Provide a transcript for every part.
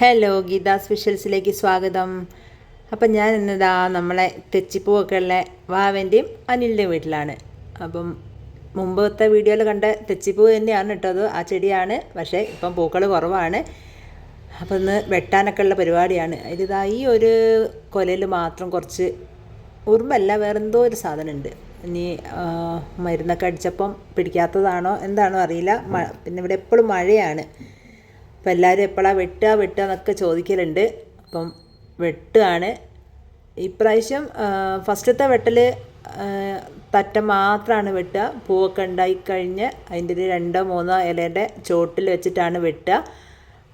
Hello Geetha സ്പെഷ്യൽസിലേക്ക് സ്വാഗതം. അപ്പം ഞാൻ ഇന്നിതാ നമ്മളെ തെച്ചിപ്പൂവൊക്കെ ഉള്ള വാവന്റെയും അനിലിന്റെയും വീട്ടിലാണ്. അപ്പം മുമ്പത്തെ വീഡിയോയിൽ കണ്ട തെച്ചിപ്പൂ തന്നെയാണ് ഇട്ടത്. ആ ചെടിയാണ്. പക്ഷേ ഇപ്പം പൂക്കൾ കുറവാണ്. അപ്പം ഇന്ന് വെട്ടാനൊക്കെ ഉള്ള പരിപാടിയാണ്. അതിലിതാ ഈ ഒരു കൊലയിൽ മാത്രം കുറച്ച് ഉറുമ്പല്ല വേറെന്തോ ഒരു സാധനമുണ്ട്. ഇനി മരുന്നൊക്കെ അടിച്ചപ്പം പിടിക്കാത്തതാണോ എന്താണോ അറിയില്ല. പിന്നെ ഇവിടെ എപ്പോഴും മഴയാണ്. അപ്പം എല്ലാവരും എപ്പോഴാണ് വെട്ടുക വെട്ടുക എന്നൊക്കെ ചോദിക്കലുണ്ട്. അപ്പം വെട്ടുകയാണ്. ഇപ്രാവശ്യം ഫസ്റ്റത്തെ വെട്ടൽ തറ്റ മാത്രമാണ് വെട്ടുക. പൂവൊക്കെ ഉണ്ടായി കഴിഞ്ഞ് അതിന്റെ ഒരു രണ്ടോ മൂന്നോ ഇലേന്റെ ചോട്ടിൽ വെച്ചിട്ടാണ് വെട്ടുക.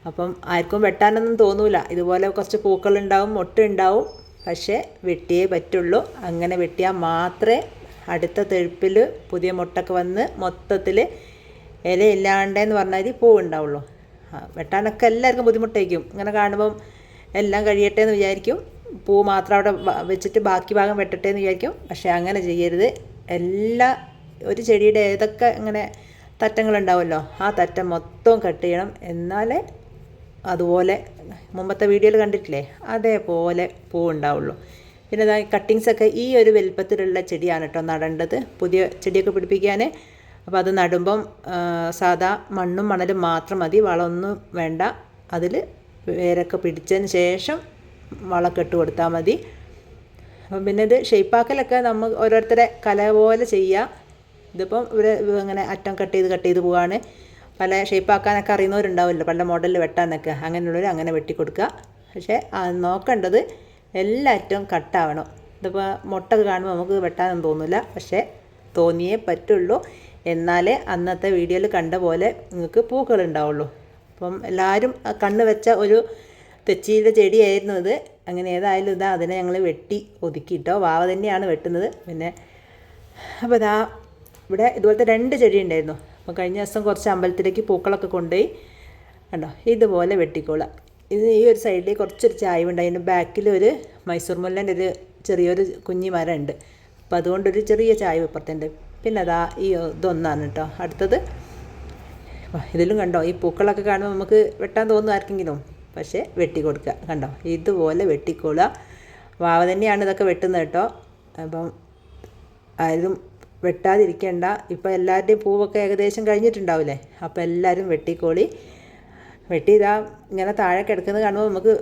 അപ്പം ആർക്കും വെട്ടാനൊന്നും തോന്നൂല. ഇതുപോലെ കുറച്ച് പൂക്കളുണ്ടാവും മുട്ടുണ്ടാവും പക്ഷേ വെട്ടിയേ പറ്റുള്ളൂ. അങ്ങനെ വെട്ടിയാൽ മാത്രമേ അടുത്ത തെഴുപ്പിൽ പുതിയ മുട്ടൊക്കെ വന്ന് മൊത്തത്തിൽ ഇലയില്ലാണ്ടെന്ന് പറഞ്ഞാൽ പൂ ഉണ്ടാവുള്ളൂ ആ, വെട്ടാനൊക്കെ എല്ലാവർക്കും ബുദ്ധിമുട്ടായിരിക്കും. ഇങ്ങനെ കാണുമ്പം എല്ലാം കഴിയട്ടെ എന്ന് വിചാരിക്കും. പൂ മാത്രം അവിടെ വെച്ചിട്ട് ബാക്കി ഭാഗം വെട്ടട്ടെ എന്ന് വിചാരിക്കും. പക്ഷേ അങ്ങനെ ചെയ്യരുത്. എല്ലാ ഒരു ചെടിയുടെ ഏതൊക്കെ ഇങ്ങനെ തറ്റങ്ങളുണ്ടാവുമല്ലോ ആ തറ്റം മൊത്തം കട്ട് ചെയ്യണം. എന്നാലേ അതുപോലെ മുമ്പത്തെ വീഡിയോയിൽ കണ്ടിട്ടില്ലേ? അതേപോലെ പൂ ഉണ്ടാവുള്ളൂ. പിന്നെ കട്ടിങ്സൊക്കെ ഈ ഒരു വലുപ്പത്തിലുള്ള ചെടിയാണ് കേട്ടോ നടേണ്ടത്. പുതിയ ചെടിയൊക്കെ പിടിപ്പിക്കാൻ അപ്പോൾ അത് നടുമ്പം സാധാ മണ്ണും മണലും മാത്രം മതി. വളമൊന്നും വേണ്ട. അതിൽ വേരൊക്കെ പിടിച്ചതിന് ശേഷം വളമൊക്കെ ഇട്ട് കൊടുത്താൽ മതി. അപ്പം പിന്നെ ഇത് ഷെയ്പ്പാക്കലൊക്കെ നമ്മൾ ഓരോരുത്തരെ കല പോലെ ചെയ്യുക ഇതിപ്പം ഇവർ ഇങ്ങനെ അറ്റം കട്ട് ചെയ്ത് കട്ട് ചെയ്ത് പോവാണ്. പല ഷേപ്പാക്കാനൊക്കെ അറിയുന്നവരുണ്ടാവുമല്ലോ പല മോഡലിൽ വെട്ടാനൊക്കെ. അങ്ങനെയുള്ളവർ അങ്ങനെ വെട്ടി കൊടുക്കുക പക്ഷേ നോക്കേണ്ടത് എല്ലാ അറ്റവും കട്ടാവണം. ഇതിപ്പോൾ മുട്ടൊക്കെ കാണുമ്പോൾ നമുക്ക് വെട്ടാനൊന്നും തോന്നില്ല പക്ഷേ തോന്നിയേ പറ്റുള്ളൂ. എന്നാലേ അന്നത്തെ വീഡിയോയിൽ കണ്ട പോലെ നിങ്ങൾക്ക് പൂക്കൾ ഉണ്ടാവുള്ളൂ അപ്പം എല്ലാവരും കണ്ണ് വെച്ച ഒരു തെച്ചിയുടെ ചെടിയായിരുന്നു ഇത്. അങ്ങനെ ഏതായാലും ഇതാ അതിനെ ഞങ്ങൾ വെട്ടി ഒതുക്കിയിട്ടോ വാവ തന്നെയാണ് വെട്ടുന്നത്. പിന്നെ അപ്പോൾ ഇതാ ഇവിടെ ഇതുപോലത്തെ രണ്ട് ചെടി ഉണ്ടായിരുന്നു. അപ്പം കഴിഞ്ഞ ദിവസം കുറച്ച് അമ്പലത്തിലേക്ക് പൂക്കളൊക്കെ കൊണ്ടുപോയി. കണ്ടോ? ഇതുപോലെ വെട്ടിക്കോളാം ഇത് ഈ ഒരു സൈഡിൽ കുറച്ചൊരു ചായവുണ്ട്. അതിന്റെ ബാക്കിൽ ഒരു മൈസൂർ മുല്ലന്റെ ഒരു ചെറിയൊരു കുഞ്ഞി മരം ഉണ്ട് അപ്പോൾ അതുകൊണ്ടൊരു ചെറിയ ചായ ഇപ്പുറത്തുണ്ട്. പിന്നെ അതാ ഈ ഇതൊന്നാണ് കേട്ടോ അടുത്തത്. ഇതിലും കണ്ടോ ഈ പൂക്കളൊക്കെ കാണുമ്പോൾ നമുക്ക് വെട്ടാൻ തോന്നും ആർക്കെങ്കിലും. പക്ഷേ വെട്ടി കൊടുക്കുക കണ്ടോ? ഇതുപോലെ വെട്ടിക്കൊള്ളുക. വാവ തന്നെയാണ് ഇതൊക്കെ വെട്ടുന്നത് കേട്ടോ അപ്പം ആരും വെട്ടാതിരിക്കേണ്ട. ഇപ്പം എല്ലാവരുടെയും പൂവൊക്കെ ഏകദേശം കഴിഞ്ഞിട്ടുണ്ടാവില്ലേ അപ്പോൾ എല്ലാവരും വെട്ടിക്കോളി. വെട്ടി ഇതാ ഇങ്ങനെ താഴെ കിടക്കുന്നത് കാണുമ്പോൾ നമുക്ക്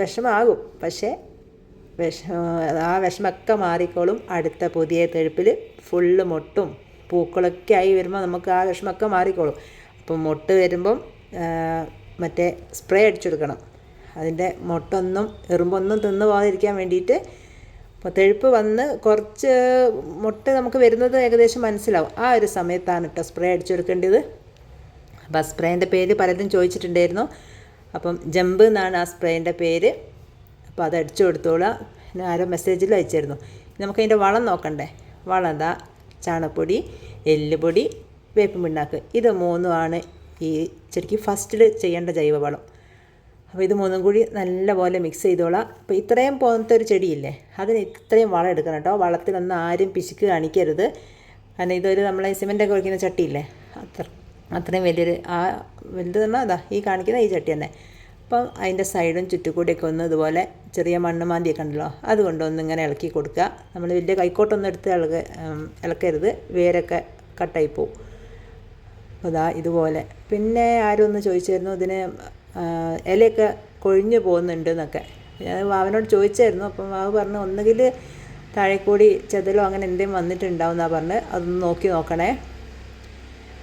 വിഷമാകും. പക്ഷേ വിഷ ആ വിഷമൊക്കെ മാറിക്കോളും അടുത്ത പുതിയ തെഴുപ്പിൽ ഫുള്ള് മൊട്ടും പൂക്കളൊക്കെ ആയി വരുമ്പോൾ നമുക്ക് ആ വിഷമൊക്കെ മാറിക്കോളും. അപ്പം മൊട്ട് വരുമ്പം മറ്റേ സ്പ്രേ അടിച്ചെടുക്കണം അതിന്റെ മൊട്ടൊന്നും എറുമ്പൊന്നും തിന്നു പോകാതിരിക്കാൻ വേണ്ടിയിട്ട് തെഴുപ്പ് വന്ന് കുറച്ച് മുട്ട നമുക്ക് വരുന്നത് ഏകദേശം മനസ്സിലാവും. ആ ഒരു സമയത്താണ് കേട്ടോ സ്പ്രേ അടിച്ചെടുക്കേണ്ടത് അപ്പോൾ ആ സ്പ്രേന്റെ പേര് പലരും ചോദിച്ചിട്ടുണ്ടായിരുന്നു. അപ്പം ജമ്പ് എന്നാണ് ആ സ്പ്രേന്റെ പേര്. അപ്പോൾ അത് അടിച്ചു കൊടുത്തോളാം. ആരോ മെസ്സേജിൽ അയച്ചായിരുന്നു നമുക്കതിന്റെ വളം നോക്കണ്ടേ? വളം ചാണപ്പൊടി എല്ലുപൊടി വേപ്പുമിണ്ണാക്ക് ഇത് മൂന്നുമാണ് ഈ ശരിക്കും ഫസ്റ്റിൽ ചെയ്യേണ്ട ജൈവവളം. അപ്പോൾ ഇത് മൂന്നും കൂടി നല്ലപോലെ മിക്സ് ചെയ്തോളാം. അപ്പോൾ ഇത്രയും പോലത്തെ ഒരു ചെടിയില്ലേ അതിന് ഇത്രയും വളം എടുക്കണം കേട്ടോ. വളത്തിനൊന്നും ആരും പിശുക്ക് കാണിക്കരുത്. കാരണം ഇതൊരു നമ്മളെ സിമെന്റൊക്കെ ഒഴിക്കുന്ന ചട്ടിയില്ലേ അത്ര അത്രയും വലിയൊരു ആ വലുത് പറഞ്ഞാൽ അതാ ഈ കാണിക്കുന്ന ഈ ചട്ടി തന്നെ. അപ്പം അതിന്റെ സൈഡും ചുറ്റുകൂടിയൊക്കെ ഒന്ന് ഇതുപോലെ ചെറിയ മണ്ണ് മാന്തിയൊക്കെ ഉണ്ടല്ലോ അതുകൊണ്ടൊന്ന് ഇങ്ങനെ ഇളക്കി കൊടുക്കുക. നമ്മൾ വലിയ കൈക്കോട്ടൊന്നും എടുത്ത് ഇളക ഇളക്കരുത്. വേരൊക്കെ കട്ടായി പോവും. അതാ ഇതാ ഇതുപോലെ. പിന്നെ ആരും ഒന്ന് ചോദിച്ചായിരുന്നു ഇതിന് ഇലയൊക്കെ കൊഴിഞ്ഞു പോകുന്നുണ്ട് എന്നൊക്കെ ഞാൻ വാവനോട് ചോദിച്ചായിരുന്നു അപ്പം വാവ് പറഞ്ഞു ഒന്നുകിൽ താഴെക്കൂടി ചെതലോ അങ്ങനെ എന്തെങ്കിലും വന്നിട്ടുണ്ടാവും എന്നാണ് പറഞ്ഞ് അതൊന്ന് നോക്കി നോക്കണേ.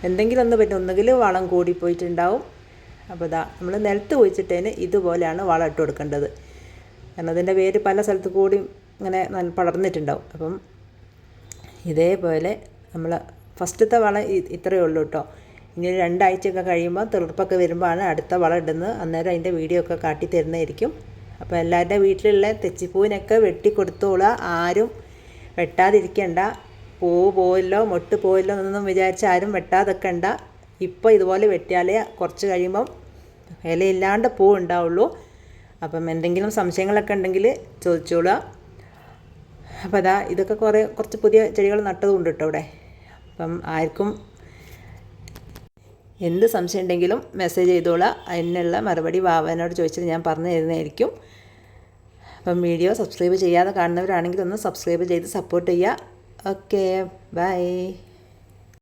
എന്തെങ്കിലും ഒന്ന് പറ്റും. ഒന്നുകിൽ വളം കൂടി പോയിട്ടുണ്ടാവും. അപ്പോൾ ഇതാ നമ്മൾ നിലത്ത് കുഴിച്ചിട്ടതിന് ഇതുപോലെയാണ് വളം ഇട്ട് കൊടുക്കേണ്ടത്. കാരണം അതിന്റെ വേര് പല സ്ഥലത്ത് കൂടി ഇങ്ങനെ പടർന്നിട്ടുണ്ടാവും. അപ്പം ഇതേപോലെ നമ്മൾ ഫസ്റ്റത്തെ വളം ഇത്രയേ ഉള്ളൂ കേട്ടോ ഇനി രണ്ടാഴ്ചയൊക്കെ കഴിയുമ്പോൾ തെളുപ്പൊക്കെ വരുമ്പോഴാണ് അടുത്ത വളം ഇടുന്നത്. അന്നേരം അതിന്റെ വീഡിയോ ഒക്കെ കാട്ടി തരുന്നതായിരിക്കും. അപ്പോൾ എല്ലാവരുടെ വീട്ടിലുള്ള തെച്ചിപ്പൂവിനൊക്കെ വെട്ടി ആരും വെട്ടാതിരിക്കണ്ട. പൂ പോയല്ലോ മൊട്ട് പോയല്ലോ എന്നൊന്നും വിചാരിച്ച് ആരും വെട്ടാതെക്കണ്ട. ഇപ്പോൾ ഇതുപോലെ വെട്ടിയാലേ കുറച്ച് കഴിയുമ്പം ഇലയില്ലാണ്ട് പൂ ഉണ്ടാവുള്ളൂ അപ്പം എന്തെങ്കിലും സംശയങ്ങളൊക്കെ ഉണ്ടെങ്കിൽ ചോദിച്ചോളുക. അപ്പോൾ അതാ ഇതൊക്കെ കുറേ കുറച്ച് പുതിയ ചെടികൾ നട്ടതുകൊണ്ട് കേട്ടോ ഇവിടെ. അപ്പം ആർക്കും എന്ത് സംശയം ഉണ്ടെങ്കിലും മെസ്സേജ് ചെയ്തോളാം അതിനുള്ള മറുപടി വാവനോട് ചോദിച്ചത് ഞാൻ പറഞ്ഞു തരുന്നതായിരിക്കും. അപ്പം വീഡിയോ സബ്സ്ക്രൈബ് ചെയ്യാതെ കാണുന്നവരാണെങ്കിൽ ഒന്ന് സബ്സ്ക്രൈബ് ചെയ്ത് സപ്പോർട്ട് ചെയ്യുക. Okay bye